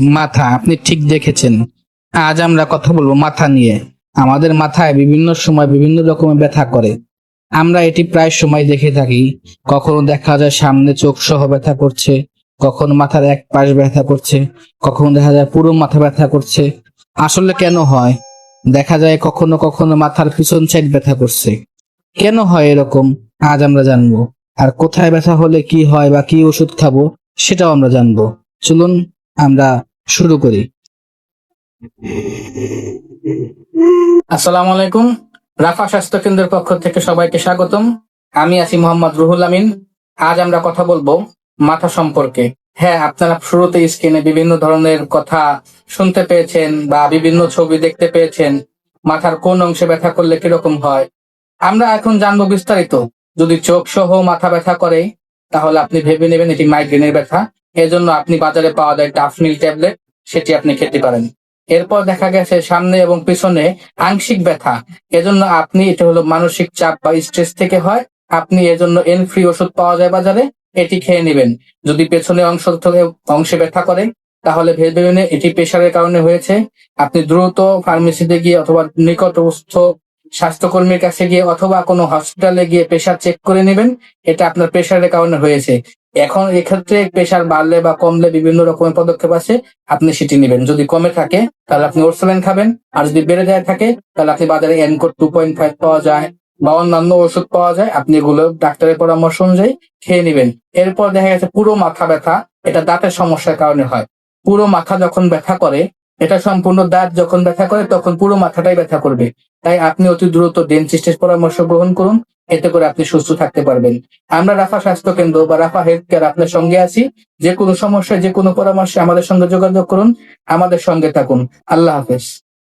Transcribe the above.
মাথা, আপনি ঠিক দেখেছেন। আজ আমরা কথা বলব মাথা নিয়ে। আমাদের মাথায় বিভিন্ন সময় বিভিন্ন রকমের ব্যথা করে। আমরা এটি প্রায় সময় দেখে থাকি। কখনো দেখা যায় সামনে চোখ সহ ব্যথা করছে, কখনো মাথার এক পাশ ব্যথা করছে, কখনো দেখা যায় পুরো মাথা ব্যথা করছে। আসলে কেন হয়? দেখা যায় কখনো কখনো মাথার পিছন সাইড ব্যথা করছে। কেন হয় এরকম? আজ আমরা জানব। আর কোথায় ব্যথা হলে কি হয় বা কি ওষুধ খাব, সেটাও আমরা জানব। চলুন, আমরা শুরু করি। আসসালামু আলাইকুম। রাফা স্বাস্থ্য কেন্দ্রের পক্ষ থেকে সবাইকে স্বাগতম। আমি আছি মোহাম্মদ রুহুল আমিন। আজ আমরা কথা বলব মাথা সম্পর্কে। হ্যাঁ আপনারা শুরুতে স্ক্রিনে বিভিন্ন ধরনের কথা শুনতে পেয়েছেন বা বিভিন্ন ছবি দেখতে পেয়েছেন। মাথার কোন অংশে ব্যথা করলে কীরকম হয়? আমরা এখন জানব বিস্তারিত। যদি চোখ সহ মাথা ব্যথা করে, তাহলে আপনি ভেবে নেবেন এটি মাইগ্রেনের ব্যথা। এজন্য আপনি বাজারে পাওয়া যায় ডাফনিল ট্যাবলেট, সেটি আপনি খেতে পারেন। এরপর দেখা গেছে সামনে এবং পিছনে আংশিক ব্যথা। এজন্য আপনি, এটা হলো মানসিক চাপ বা স্ট্রেস থেকে হয়, আপনি এজন্য এন ফ্রি ওষুধ পাওয়া যায় বাজারে, এটি খেয়ে নেবেন। যদি পেছনে অংশ অংশে ব্যথা করে, তাহলে ভেবে নেবেন এটি প্রেশারের কারণে হয়েছে। আপনি দ্রুত ফার্মেসিতে গিয়ে অথবা নিকটস্থ স্বাস্থ্যকর্মীর কাছে গিয়ে অথবা কোনো হসপিটালে গিয়ে প্রেশার চেক করে নেবেন, এটা আপনার প্রেশারের কারণে হয়েছে। এখন এক্ষেত্রে প্রেশার বাড়লে বা কমলে বিভিন্ন রকমের পদক্ষেপ আছে, আপনি সেটি নেবেন। যদি কমে থাকে, তাহলে আপনি ওরসোলাইন খাবেন। আর যদি বেড়ে যায় থাকে, তাহলে আপনি বাজারে এনকোড টু পয়েন্ট ফাইভ পাওয়া যায় বা অন্যান্য ওষুধ পাওয়া যায়। আপনি এগুলো ডাক্তারের পরামর্শ অনুযায়ী খেয়ে নেবেন। এরপর দেখা গেছে পুরো মাথা ব্যথা, এটা দাঁতের সমস্যার কারণে হয়। পুরো মাথা যখন ব্যথা করে, এটা সম্পূর্ণ দাঁত যখন ব্যথা করে, তখন পুরো মাথাটাই ব্যথা করবে। তাই আপনি অতি দ্রুত ডেন্টিস্টের পরামর্শ গ্রহণ করুন। এতে করে আপনি সুস্থ থাকতে পারবেন। আমরা রাফা স্বাস্থ্য কেন্দ্র বা রাফা হেলথ কেয়ার আপনার সঙ্গে আছি। যে কোনো সমস্যায়, যে কোনো পরামর্শে আমাদের সঙ্গে যোগাযোগ করুন। আমাদের সঙ্গে থাকুন। আল্লাহ হাফেজ।